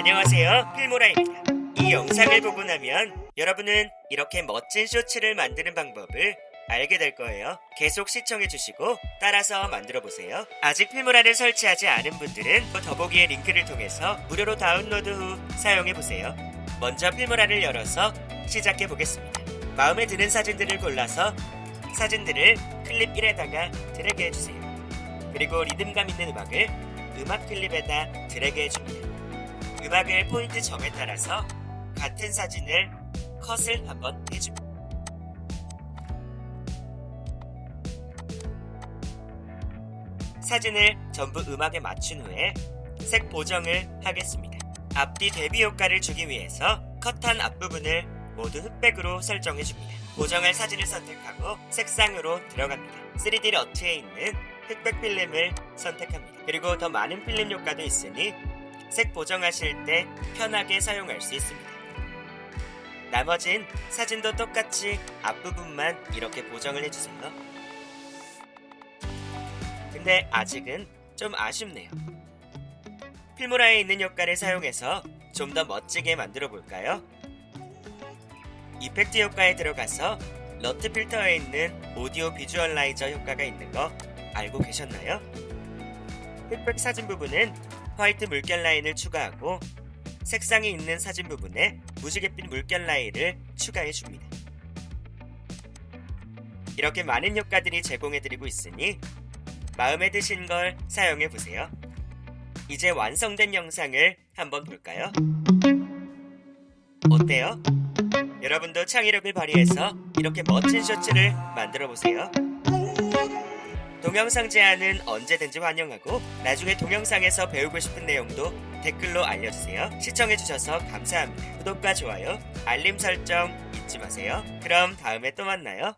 안녕하세요 필모라입니다. 이 영상을 보고 나면 여러분은 이렇게 멋진 쇼츠를 만드는 방법을 알게 될 거예요. 계속 시청해 주시고 따라서 만들어 보세요. 아직 필모라를 설치하지 않은 분들은 더보기의 링크를 통해서 무료로 다운로드 후 사용해 보세요. 먼저 필모라를 열어서 시작해 보겠습니다. 마음에 드는 사진들을 골라서 사진들을 클립 1에다가 드래그 해주세요. 그리고 리듬감 있는 음악을 음악 클립에다 드래그 해줍니다 음악을 포인트 점에 따라서 같은 사진을 컷을 한번 해줍니다. 사진을 전부 음악에 맞춘 후에 색 보정을 하겠습니다. 앞뒤 대비 효과를 주기 위해서 컷한 앞부분을 모두 흑백으로 설정해 줍니다. 보정할 사진을 선택하고 색상으로 들어갑니다. 3D 러트에 있는 흑백 필름을 선택합니다. 그리고 더 많은 필름 효과도 있으니 색 보정하실 때 편하게 사용할 수 있습니다. 나머진 사진도 똑같이 앞부분만 이렇게 보정을 해주세요. 근데 아직은 좀 아쉽네요. 필모라에 있는 효과를 사용해서 좀 더 멋지게 만들어 볼까요? 이펙트 효과에 들어가서 러트 필터에 있는 오디오 비주얼라이저 효과가 있는 거 알고 계셨나요? 흑백 사진 부분은 화이트 물결 라인을 추가하고 색상이 있는 사진 부분에 무지갯빛 물결 라인을 추가해 줍니다. 이렇게 많은 효과들이 제공해드리고 있으니 마음에 드신 걸 사용해 보세요. 이제 완성된 영상을 한번 볼까요? 어때요? 여러분도 창의력을 발휘해서 이렇게 멋진 쇼츠를 만들어 보세요. 동영상 제안은 언제든지 환영하고 나중에 동영상에서 배우고 싶은 내용도 댓글로 알려주세요. 시청해주셔서 감사합니다. 구독과 좋아요, 알림 설정 잊지 마세요. 그럼 다음에 또 만나요.